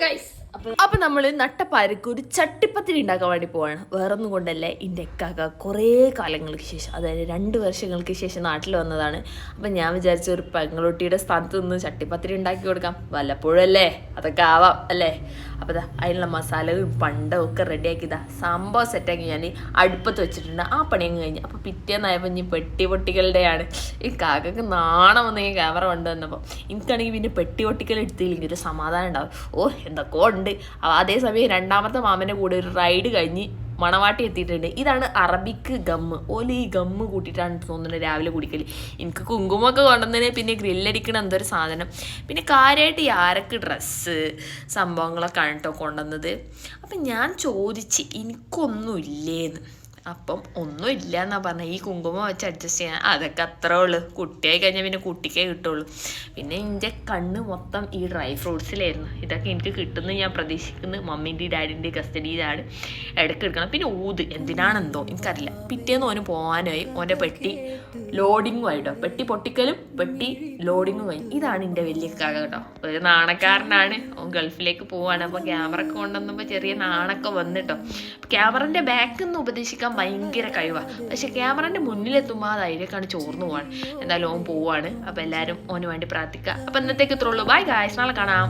Guys അപ്പൊ നമ്മൾ നട്ടപ്പാരക്ക് ഒരു ചട്ടിപ്പത്തിരി ഉണ്ടാക്കാൻ വേണ്ടി പോവാണ്. വേറൊന്നും കൊണ്ടല്ലേ എന്റെ എക്കാക്ക കുറേ കാലങ്ങൾക്ക് ശേഷം അതായത് രണ്ട് വർഷങ്ങൾക്ക് ശേഷം നാട്ടിൽ വന്നതാണ്. അപ്പം ഞാൻ വിചാരിച്ച ഒരു പെങ്ങളൊട്ടിയുടെ സ്ഥാനത്ത് നിന്ന് ചട്ടിപ്പത്തിരി ഉണ്ടാക്കി കൊടുക്കാം. വല്ലപ്പോഴും അല്ലേ? അതൊക്കെ ആവാം അല്ലേ? അപ്പോൾ ദാ അതിനുള്ള മസാലയും പണ്ടവും ഒക്കെ റെഡിയാക്കിയതാ സംഭവം സെറ്റാക്കി ഞാൻ അടുപ്പത്ത് വെച്ചിട്ടുണ്ട്. ആ പണിയും കഴിഞ്ഞ്. അപ്പോൾ പിറ്റേന്നായപ്പോൾ ഇനി പെട്ടി പൊട്ടികളുടെയാണ് ഈ കാക്കക്ക് നാണം വന്നെങ്കിൽ ക്യാമറ കൊണ്ട് വന്നപ്പോൾ എനിക്കാണെങ്കിൽ പിന്നെ പെട്ടി പൊട്ടിക്കൽ എടുത്തില്ലെങ്കിൽ ഒരു സമാധാനം ഉണ്ടാവും. ഓ എന്തൊക്കെ ഉണ്ട്. അതേസമയം രണ്ടാമത്തെ മാമന്റെ കൂടെ ഒരു റൈഡ് കഴിഞ്ഞ് മണവാട്ടി എത്തിയിട്ടുണ്ട്. ഇതാണ് അറബിക്ക് ഗമ്മ് ഓൽ ഈ ഗമ്മ് കൂട്ടിയിട്ടാണ് തോന്നുന്നത് രാവിലെ കുടിക്കൽ എനിക്ക് കുങ്കുമൊക്കെ കൊണ്ടുവന്നതിന് പിന്നെ ഗ്രില്ലടിക്കണ എന്തൊരു സാധനം. പിന്നെ കാര്യമായിട്ട് ഈ ആരക്ക് ഡ്രസ്സ് സംഭവങ്ങളൊക്കെയാണ് കേട്ടോ കൊണ്ടുവന്നത്. അപ്പം ഞാൻ ചോദിച്ച് എനിക്കൊന്നും ഇല്ലേന്ന്. അപ്പം ഒന്നുമില്ല എന്നാ പറഞ്ഞ. ഈ കുങ്കുമം വെച്ച് അഡ്ജസ്റ്റ് ചെയ്യാൻ അതൊക്കെ അത്രേ ഉള്ളൂ. കുട്ടിയായി കഴിഞ്ഞാൽ പിന്നെ കുട്ടിക്കേ കിട്ടുള്ളൂ. പിന്നെ എന്റെ കണ്ണ് മൊത്തം ഈ ഡ്രൈ ഫ്രൂട്ട്സിലായിരുന്നു ഇതൊക്കെ എനിക്ക് കിട്ടുന്നു ഞാൻ പ്രതീക്ഷിക്കുന്നു. മമ്മീന്റെ ഡാഡിന്റെ കസ്റ്റഡിയിലാണ്. ഇടയ്ക്ക് എടുക്കണം. പിന്നെ ഊത്. എന്തിനാണെന്തോ? എനിക്കറിയില്ല. പിറ്റേന്ന് ഓന് പോകാനായി ഓന്റെ പെട്ടി ലോഡിങ്ങും ആയിട്ടോ. പെട്ടി പൊട്ടിക്കലും പെട്ടി ലോഡിങ്ങും ആയി. ഇതാണ് എന്റെ വലിയ കാക കേട്ടോ. ഒരു നാണക്കാരനാണ്. ഓൻ ഗൾഫിലേക്ക് പോവാണ്. അപ്പോൾ ക്യാമറ ഒക്കെ കൊണ്ടുവന്നപ്പോൾ ചെറിയ നാണൊക്കെ വന്നിട്ടോ. ക്യാമറന്റെ ബാക്കിൽ നിന്ന് ഉപദേശിക്കാൻ ഭയങ്കര കഴിവാണ് പക്ഷെ ക്യാമറന്റെ മുന്നിലെത്തുമ്പോൾ ആ ധൈര്യമൊക്കെയാണ് ചോർന്നു പോവാണ്. എന്തായാലും ഓൻ പോവാണ്. അപ്പോൾ എല്ലാവരും ഓന് വേണ്ടി പ്രാർത്ഥിക്കുക അപ്പോൾ ഇന്നത്തേക്ക് ഇത്രയുള്ളൂ ബൈ ഗായ്സ് നാളെ കാണാം.